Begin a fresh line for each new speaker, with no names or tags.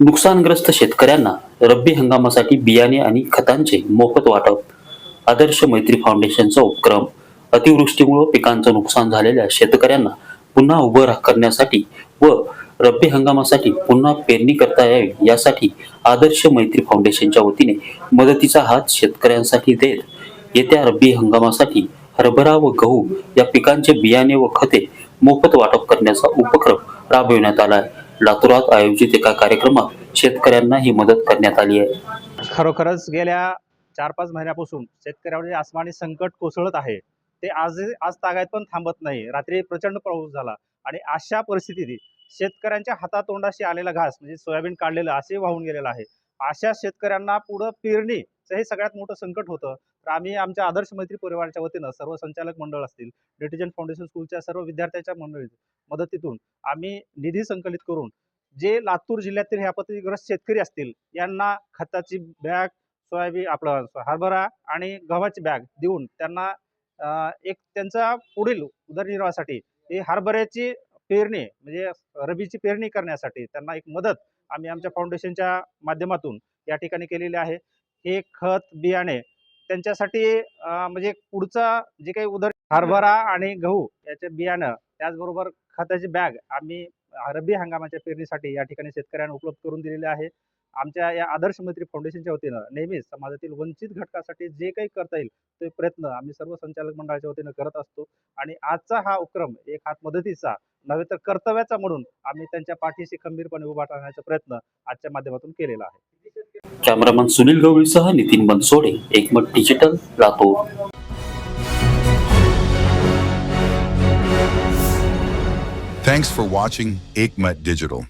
नुकसानग्रस्त शेतकऱ्यांना रब्बी हंगामासाठी बियाणे आणि खतांचे मोफत वाटप आदर्श मैत्री फाउंडेशनचा उपक्रम अतिवृष्टीमुळे पिकांचं नुकसान झालेल्या शेतकऱ्यांना पुन्हा उभं करण्यासाठी व रब्बी हंगामासाठी पुन्हा पेरणी करता यावी यासाठी आदर्श मैत्री फाउंडेशनच्या वतीने मदतीचा हात शेतकऱ्यांसाठी देत येत्या रब्बी हंगामासाठी हरभरा व गहू या पिकांचे बियाणे व खते मोफत वाटप करण्याचा उपक्रम राबविण्यात आला आहे. लातूरात आयोजित एका कार्यक्रमात शेतकऱ्यांना ही मदत करण्यात आली आहे.
खरोखरच गेल्या चार पाच महिन्यापासून शेतकऱ्यावर जे आसमानी संकट कोसळत आहे ते आज आज तागायत पण थांबत नाही. रात्री प्रचंड पाऊस झाला आणि अशा परिस्थितीत शेतकऱ्यांच्या हातातोंडाशी आलेला घास म्हणजे सोयाबीन काढलेलं असे वाहून गेलेलं आहे. अशा शेतकऱ्यांना पुढं पेरणीचं हे सगळ्यात मोठं संकट होतं. तर आम्ही आमच्या आदर्श मैत्री परिवाराच्या वतीनं सर्व संचालक मंडळ असतील डिटिजन फाउंडेशन स्कूलच्या सर्व विद्यार्थ्यांच्या मंडळी मदतीतून आम्ही निधी संकलित करून जे लातूर जिल्ह्यातील हे आपत्तीग्रस्त शेतकरी असतील यांना खताची बॅग सोयाबीन आपलं हरभरा आणि गव्हाची बॅग देऊन त्यांना एक त्यांचा पुढील उदरनिर्वाहासाठी हे हरभऱ्याची पेरणी म्हणजे रबीची पेरणी करण्यासाठी त्यांना एक मदत आम्ही आमच्या फाउंडेशनच्या माध्यमातून या ठिकाणी केलेली आहे. हे खत बियाणे त्यांच्यासाठी म्हणजे पुढचा जे काही उदर हरभरा आणि गहू याचे बियाणं त्याचबरोबर खताची बॅग आम्ही रब्बी हंगामाच्या पेरणीसाठी या ठिकाणी शेतकऱ्यांना उपलब्ध करून दिलेले आहे. आमच्या या आदर्श मैत्री फाउंडेशनच्या वतीनं नेहमीच समाजातील वंचित घटकासाठी जे काही करता येईल ते प्रयत्न आम्ही सर्व संचालक मंडळाच्या वतीनं करत असतो. आणि आजचा हा उपक्रम एक हात मदतीचा नव्हे तर कर्तव्याचा म्हणून आम्ही त्यांच्या पाठीशी खंबीरपणे उभा राहण्याचा प्रयत्न आजच्या माध्यमातून केलेला आहे.
Cameraman Sunil गवळीसह Nitin Bansode Ekmat digital Latur
Thanks for watching Aikmat Digital.